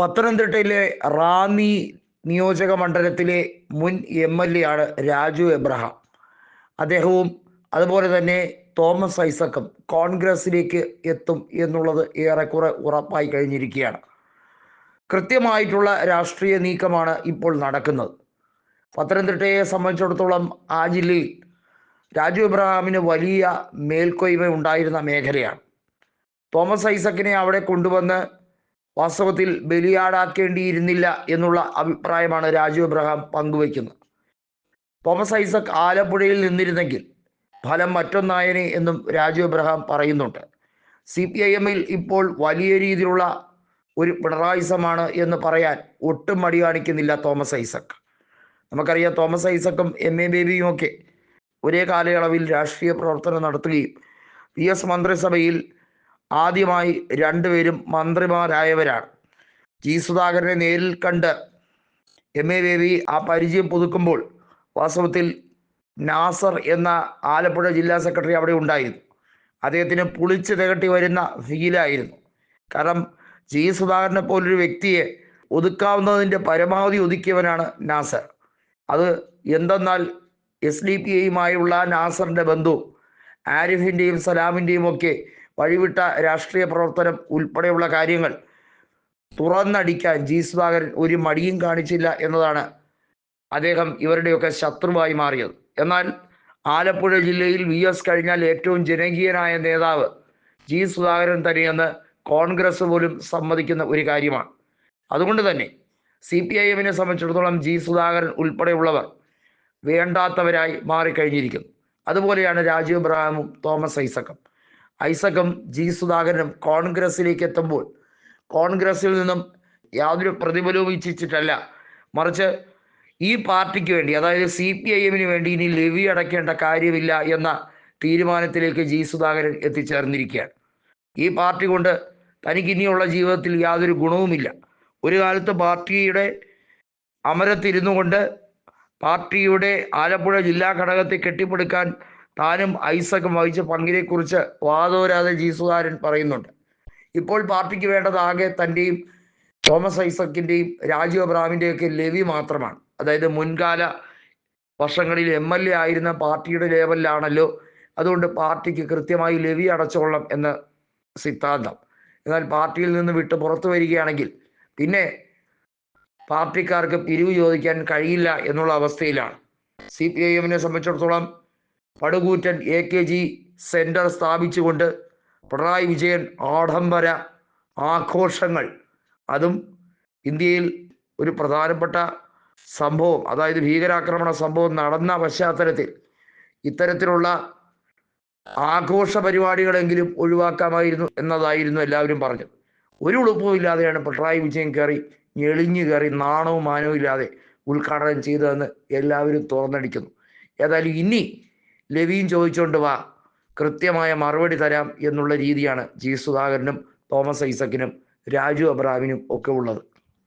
പത്തനംതിട്ടയിലെ റാന്നി നിയോജക മണ്ഡലത്തിലെ മുൻ എം എൽ എ ആണ് രാജു എബ്രഹാം. അദ്ദേഹവും അതുപോലെ തന്നെ തോമസ് ഐസക്കും കോൺഗ്രസിലേക്ക് എത്തും എന്നുള്ളത് ഏറെക്കുറെ ഉറപ്പായി കഴിഞ്ഞിരിക്കുകയാണ്. കൃത്യമായിട്ടുള്ള രാഷ്ട്രീയ നീക്കമാണ് ഇപ്പോൾ നടക്കുന്നത്. പത്തനംതിട്ടയെ സംബന്ധിച്ചിടത്തോളം ആ ജില്ലയിൽ രാജു എബ്രഹാമിന് വലിയ മേൽക്കൊയ്മ ഉണ്ടായിരുന്ന മേഖലയാണ്. തോമസ് ഐസക്കിനെ അവിടെ കൊണ്ടുവന്ന് വാസ്തവത്തിൽ ബലിയാടാക്കേണ്ടിയിരുന്നില്ല എന്നുള്ള അഭിപ്രായമാണ് രാജു എബ്രഹാം പങ്കുവയ്ക്കുന്നത്. തോമസ് ഐസക് ആലപ്പുഴയിൽ നിന്നിരുന്നെങ്കിൽ ഫലം മറ്റൊന്നായനെ എന്നും രാജു എബ്രഹാം പറയുന്നുണ്ട്. സി പി ഐ എമ്മിൽ ഇപ്പോൾ വലിയ രീതിയിലുള്ള ഒരു പിണറായിസമാണ് എന്ന് പറയാൻ ഒട്ടും മടി കാണിക്കുന്നില്ല തോമസ് ഐസക്. നമുക്കറിയാം തോമസ് ഐസക്കും എം എ ബേബിയും ഒക്കെ ഒരേ കാലയളവിൽ രാഷ്ട്രീയ പ്രവർത്തനം നടത്തുകയും പി എസ് മന്ത്രിസഭയിൽ ആദ്യമായി രണ്ടുപേരും മന്ത്രിമാരായവരാണ്. ജി. സുധാകരനെ നേരിൽ കണ്ട് എം. എ. ബേബി ആ പരിചയം പുതുക്കുമ്പോൾ വാസ്തവത്തിൽ നാസർ എന്ന ആലപ്പുഴ ജില്ലാ സെക്രട്ടറി അവിടെ ഉണ്ടായിരുന്നു. അദ്ദേഹത്തിന് പുളിച്ച് തികട്ടി വരുന്ന ഫീലായിരുന്നു കാരണം ജി. സുധാകരനെ പോലൊരു വ്യക്തിയെ ഒതുക്കാവുന്നതിന്റെ പരമാവധി ഒതുക്കിയവനാണ് നാസർ. അത് എന്തെന്നാൽ എസ് ഡി പി ഐയുമായുള്ള നാസറിന്റെ ബന്ധു ആരിഫിന്റെയും സലാമിന്റെയും ഒക്കെ വഴിവിട്ട രാഷ്ട്രീയ പ്രവർത്തനം ഉൾപ്പെടെയുള്ള കാര്യങ്ങൾ തുറന്നടിക്കാൻ ജി സുധാകരൻ ഒരു മടിയും കാണിച്ചില്ല എന്നതാണ് അദ്ദേഹം ഇവരുടെയൊക്കെ ശത്രുവായി മാറിയത്. എന്നാൽ ആലപ്പുഴ ജില്ലയിൽ വി എസ് കഴിഞ്ഞാൽ ഏറ്റവും ജനകീയനായ നേതാവ് ജി സുധാകരൻ തന്നെയെന്ന് കോൺഗ്രസ് പോലും സമ്മതിക്കുന്ന ഒരു കാര്യമാണ്. അതുകൊണ്ട് തന്നെ സി പി ഐ എമ്മിനെ സംബന്ധിച്ചിടത്തോളം ജി സുധാകരൻ ഉൾപ്പെടെയുള്ളവർ വേണ്ടാത്തവരായി മാറിക്കഴിഞ്ഞിരിക്കുന്നു. അതുപോലെയാണ് രാജീവ് ഇബ്രാഹിമും തോമസ് ഐസക്കും. ഐസക്കും ജി സുധാകരനും കോൺഗ്രസിലേക്ക് എത്തുമ്പോൾ കോൺഗ്രസിൽ നിന്നും യാതൊരു പ്രതിഫലവും ഇച്ഛിച്ചിട്ടല്ല. മറിച്ച് ഈ പാർട്ടിക്ക് വേണ്ടി അതായത് സി പി ഐ എമ്മിന് വേണ്ടി ഇനി ലെവി അടയ്ക്കേണ്ട കാര്യമില്ല എന്ന തീരുമാനത്തിലേക്ക് ജി സുധാകരൻ എത്തിച്ചേർന്നിരിക്കുകയാണ്. ഈ പാർട്ടി കൊണ്ട് തനിക്ക് ഇനിയുള്ള ജീവിതത്തിൽ യാതൊരു ഗുണവുമില്ല. ഒരു കാലത്ത് പാർട്ടിയുടെ അമരത്തിരുന്നു കൊണ്ട് പാർട്ടിയുടെ ആലപ്പുഴ ജില്ലാ ഘടകത്തെ കെട്ടിപ്പടുക്കാൻ താനും ഐസക്കും വഹിച്ച പങ്കിനെക്കുറിച്ച് വാദോരാതെ ജീസുകാരൻ പറയുന്നുണ്ട്. ഇപ്പോൾ പാർട്ടിക്ക് വേണ്ടത് ആകെ തന്റെയും തോമസ് ഐസക്കിന്റെയും രാജീവ് അബ്രാമിന്റെയൊക്കെ ലെവി മാത്രമാണ്. അതായത് മുൻകാല വർഷങ്ങളിൽ എം എൽ എ ആയിരുന്ന പാർട്ടിയുടെ ലേവലിലാണല്ലോ. അതുകൊണ്ട് പാർട്ടിക്ക് കൃത്യമായി ലെവി അടച്ചോളണം എന്ന സിദ്ധാന്തം. എന്നാൽ പാർട്ടിയിൽ നിന്ന് വിട്ട് പുറത്തു വരികയാണെങ്കിൽ പിന്നെ പാർട്ടിക്കാർക്ക് പിരിവ് ചോദിക്കാൻ കഴിയില്ല എന്നുള്ള അവസ്ഥയിലാണ്. സി പി ഐ എമ്മിനെ സംബന്ധിച്ചിടത്തോളം പടുകൂറ്റൻ എ കെ ജി സെന്റർ സ്ഥാപിച്ചുകൊണ്ട് പിണറായി വിജയൻ ആഡംബര ആഘോഷങ്ങൾ. അതും ഇന്ത്യയിൽ ഒരു പ്രധാനപ്പെട്ട സംഭവം അതായത് ഭീകരാക്രമണ സംഭവം നടന്ന പശ്ചാത്തലത്തിൽ ഇത്തരത്തിലുള്ള ആഘോഷ പരിപാടികളെങ്കിലും ഒഴിവാക്കാമായിരുന്നു എന്നതായിരുന്നു എല്ലാവരും പറഞ്ഞത്. ഒരു ഉളുപ്പും ഇല്ലാതെയാണ് പിണറായി വിജയൻ കയറി ഞെളിഞ്ഞു കയറി നാണവും മാനവും ഇല്ലാതെ ഉദ്ഘാടനം ചെയ്തതെന്ന് എല്ലാവരും തുറന്നടിക്കുന്നു. ഏതായാലും ഇനി ലവിയും ചോദിച്ചുകൊണ്ട് വാ. കൃത്യമായ മറുപടി തരാം എന്നുള്ള രീതിയാണ് ജി സുധാകരനും തോമസ് ഐസക്കിനും രാജു അബ്രാമിനും ഒക്കെ ഉള്ളത്.